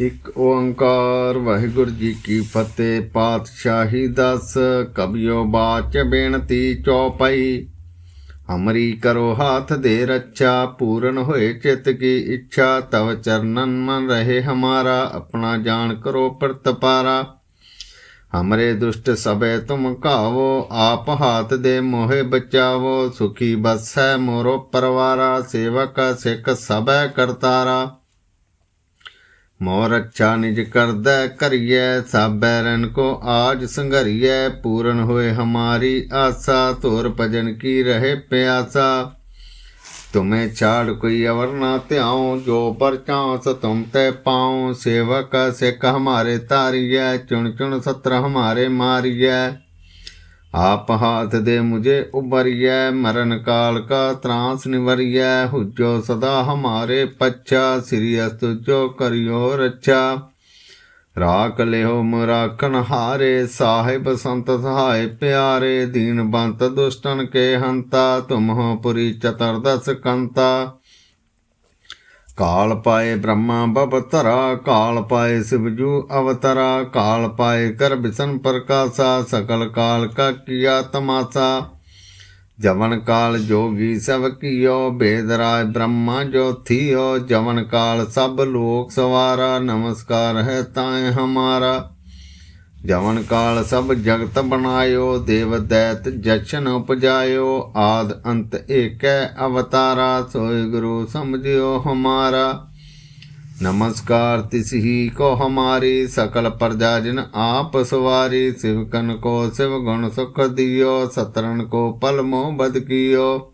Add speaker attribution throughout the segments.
Speaker 1: ਇਕ ਓੰਕਾਰ, ਵਾਹਿਗੁਰੂ ਜੀ ਕੀ ਫਤਿਹ। ਪਾਤਸ਼ਾਹੀ ਦਸ ਕਬਿਓ ਬਾਚ ਬੇਨਤੀ ਚੌਪਈ। ਹਮਰੀ ਕਰੋ ਹਾਥ ਦੇ ਰੱਛਾ, ਪੂਰਨ ਹੋਏ ਚਿਤ ਕੀ ਇੱਛਾ। ਤਵ ਚਰਨਨ ਮਨ ਰਹੇ ਹਮਾਰਾ, ਆਪਣਾ ਜਾਣ ਕਰੋ ਪ੍ਰਤਪਾਰਾ ਹਮਰੇ ਦੁਸ਼ਟ ਸਬੈ ਤੁਮ ਕਾਵੋ ਆਪ ਹਾਥ ਦੇ ਮੋਹਿ ਬਚਾਵੋ। ਸੁਖੀ ਬਸੈ ਮੋਰੋ ਪਰਵਾਰਾ, ਸੇਵਕ ਸਿੱਖ ਸਭੈ ਕਰਤਾਰਾ। ਮੋਰ ਅੱਛਾ ਨਿਜ ਕਰਦਾ ਕਰੀਐ ਸਾਬੈ ਰਨ ਕੋ ਆਜ ਸੰਘਰੀਐ, ਪੂਰਨ ਹੋਏ ਹਮਾਰੀ ਆਸਾ ਤੋਰ ਭਜਨ ਕੀ ਰਹੇ ਪਿਆਸਾ। ਤੁਮੇ ਛਾੜ ਕੋਈ ਅਵਰ ਨਾ ਧਿਆਉ, ਜੋ ਪਰ ਚਾਂਸ ਤੁਮ ਤੇ ਪਾਉ। ਸੇਵਕ ਸਿੱਖ ਹਮਾਰੇ ਤਾਰੀਐ ਚੁਣ ਚੁਣ ਸਤਰ ਹਮਾਰੇ ਮਾਰੀਐ। ਆਪ ਹਾਥ ਦੇ ਮੁਝੇ ਉਬਰੀਐ ਮਰਨ ਕਾਲ ਕਾ ਤਰਾਸ ਨਿਵਰੀਐ, ਹੁਜੋ ਸਦਾ ਹਮਾਰੇ ਪੱਛਾ, ਸ੍ਰੀ ਅਸਤੁ ਕਰਿਓ ਰੱਛਾ। ਰਾਖ ਲਿਓ ਮਰਾਖਣ ਹਾਰੇ, ਸਾਹਿਬ ਸੰਤ ਸਹਾਇ ਪਿਆਰੇ, ਦੀਨ ਬੰਤ ਦੁਸ਼ਟਨ ਕੇ ਹੰਤਾ ਤੁਮ ਪੁਰੀ ਚਤੁਰਦਸ ਕੰਤਾ। ਕਾਲ ਪਾਏ ਬ੍ਰਹਮਾ ਬਵਤਰਾ ਕਾਲ ਪਾਏ ਸਿਵਜੂ ਅਵਤਰਾ, ਕਾਲ ਪਾਏ ਕਰ ਬਿਸਨ ਪ੍ਰਕਾਸ਼ਾ, ਸਕਲ ਕਾਲ ਕਾ ਕੀਆ ਤਮਾਸਾ। ਜਵਨ ਕਾਲ ਜੋਗੀ ਸਭ ਕੀਓ, ਬੇਦ ਰਾਜ ਬ੍ਰਹਮਾ ਜੋ ਜਵਨ ਕਾਲ ਸਭ ਲੋਕ ਸਵਾਰਾ, ਨਮਸਕਾਰ ਹੈ ਤਾਏ ਹਮਾਰਾ। ਜਵਨ ਕਾਲ ਸਭ ਜਗਤ ਬਣਾਇਓ, ਦੇਵ ਦੈਤ ਜਸ਼ਨ ਉਪਜਾਇਓ, ਆਦ ਅੰਤ ਏਕੈ ਅਵਤਾਰਾ, ਸੋਇ ਗੁਰੂ ਸਮਝਿਓ ਹਮਾਰਾ। ਨਮਸਕਾਰ ਤਿਸ ਹੀ ਕੋ ਹਮਾਰੀ, ਸਕਲ ਪ੍ਰਜਾ ਜਿਨ ਆਪ ਸਵਾਰੀ ਸਿਵਕਨ ਕੋ ਸਿਵ ਗੁਣ ਸੁਖ ਦਿਓ ਸਤਰਨ ਕੋ ਪਲ ਮੋਹ ਬਦ ਕੀਓ।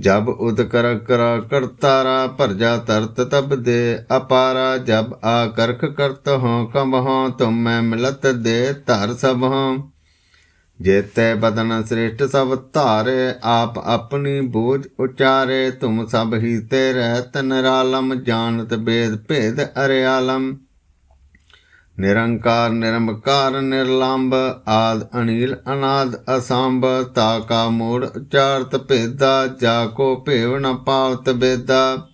Speaker 1: ਜਬ ਉਦ ਕਰ ਕਰ ਕਰਤਾਰਾ ਭਰਜਾ ਤਰਤ ਤਬ ਦੇ ਅਪਾਰਾ, ਜਬ ਆ ਕਰਖ ਕਰਤ ਹੋ ਕਮ ਹੋ ਤੁਮ ਮੈਂ ਮਿਲਤ ਦੇ ਧਰ ਸਭ ਹੋ ਜੇਤੇ ਬਦਨ ਸ੍ਰੇਸ਼ਟ ਸਭ ਧਾਰੇ, ਆਪ ਆਪਣੀ ਬੋਝ ਉਚਾਰੇ, ਤੁਮ ਸਭ ਹੀ ਤੇ ਰਹਿਤ ਨਿਰਾਲਮ, ਜਾਣਤ ਬੇਦ ਭੇਦ ਅਰਿਆਲਮ। ਨਿਰੰਕਾਰ ਨਿਰਮਕਾਰ ਨਿਰਲੰਬ, ਆਦ ਅਨੀਲ ਅਨਾਦ, ਅਸੰਭ, ਤਾ ਕਾ ਮੂੜ, ਉਚਾਰਤ, ਭੇਦਾ, ਜਾ ਕੋ ਭੇਵ ਨ ਪਾਵਤ ਬੇਦਾ।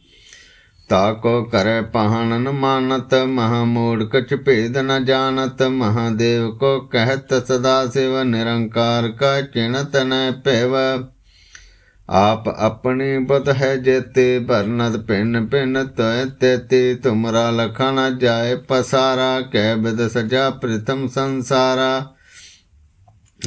Speaker 1: ਤਾ ਕੋ ਕਰੈ ਪਹਨ ਨ ਮਾਨਤ, ਮਹਾ ਮੂੜ ਕਛ ਭੇਦ ਨ ਜਾਣਤ ਮਹਾਦੇਵ ਕੋ ਕਹਿਤ ਸਦਾ ਸਿਵ, ਨਿਰੰਕਾਰ ਕਾ ਚਿਣਤ ਨ ਭੇਵ। ਆਪ ਆਪਣੀ ਬਤ ਹੈ ਜੇਤੇ ਬਰਨਦ ਪਿੰਨ ਪਿੰਨ ਤੈ ਤੇਤੀ, ਤੁਮਰਾ ਲਖਣ ਜਾਏ ਪਸਾਰਾ, ਕਹਿ ਬਿਦ ਸਜਾ ਪ੍ਰਥਮ ਸੰਸਾਰਾ।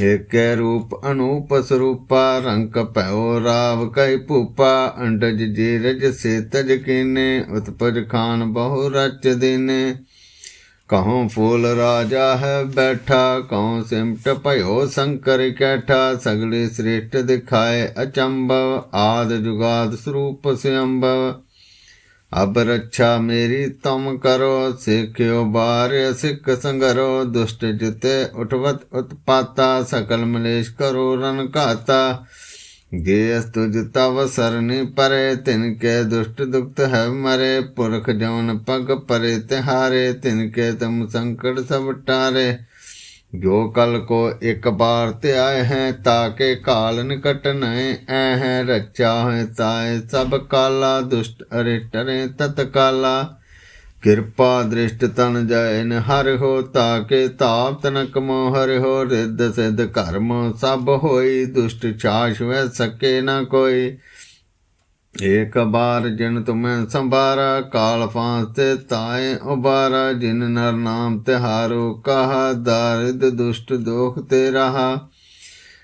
Speaker 1: ਏਕੈ ਰੂਪ ਅਨੂਪ ਸਰੂਪਾ, ਰੰਕ ਭਇਓ ਰਾਵ ਕੈ ਭੂਪਾ, ਅੰਡਜ ਜੀਰਜ ਸੇ ਤਜ ਕੀਨੇ, ਉਤਪਜ ਖਾਨ ਬਹੁ ਰਚ ਦਿਨੇ। ਕਹਉ ਫੂਲ ਰਾਜਾ ਹੈ ਬੈਠਾ ਕਹਉ ਸਿਮਟ ਭਇਓ ਸ਼ੰਕਰ ਕੈਠਾ, ਸਗਲੇ ਸ੍ਰੇਸ਼ਟ ਦਿਖਾਏ ਅਚੰਭਵ ਆਦ ਜੁਗਾਦ ਸਰੂਪ ਸਿਅੰਭਵ ਅਬ ਰੱਛਾ ਮੇਰੀ ਤੁਮ ਕਰੋ, ਸਿੱਖਿਓ ਬਾਰ ਸਿੱਖ ਸੰਗਰੋ, ਦੁਸ਼ਟ ਜਿਤੇ ਉਠਵਤ ਉਤਪਾਤਾ, ਸਕਲ ਮਲੇਸ਼ ਕਰੋ ਰਨ ਘਾਤਾ। ਗੇਸ ਤੁਜ ਤਵ ਸਰਨੀ ਪਰੇ, ਤਿਨ ਕੇ ਦੁਸ਼ਟ ਦੁਖਤ ਹੈ ਮਰੇ, ਪੁਰਖ ਜਵਨ ਪਗ ਪਰੇ, ਤਿਹਾਰੇ, ਤਿਨ ਕੇ ਤਮ ਸੰਕਟ ਸਭ ਟਾਰੇ। ਜੋ ਕਲ ਕੋ ਇੱਕ ਬਾਰ ਤੇ ਆਏ ਹੈ ਤਾਕੇ ਕਾਲ ਨਿਕਟ ਨਏ ਐ ਹੈ, ਰੱਚਾ ਹੈ ਤਾਏ ਸਭ ਕਾਲਾ, ਦੁਸ਼ਟ ਅਰੇ ਟਰੇ ਤਤ ਕਾਲਾ ਕਿਰਪਾ ਦ੍ਰਿਸ਼ਟ ਤਨ ਜੈਨ ਹਰਿ ਹੋ ਤਾਕੇ ਤਾਪ ਤਨਕ ਮੋ ਹਰਿ ਹੋ ਰਿੱਧ ਸਿਧ ਕਰਮ ਸਭ ਹੋਈ, ਦੁਸ਼ਟ ਛਾਸ਼ ਵੈ ਸਕੇ ਨਾ ਕੋਈ। ਏਕ ਬਾਰ ਜਿਨ ਤੁਮੈ ਸੰਭਾਰਾ, ਕਾਲ ਫਾਂਸ ਤੇ ਤਾਏ ਉਬਾਰਾ, ਜਿਨ ਨਰ ਨਾਮ ਤਿਹਾਰੋ, ਕਹਾ ਦਾਰਿਦ ਦੁਸ਼ਟ ਦੋਖ ਤੇ ਰਹਾ।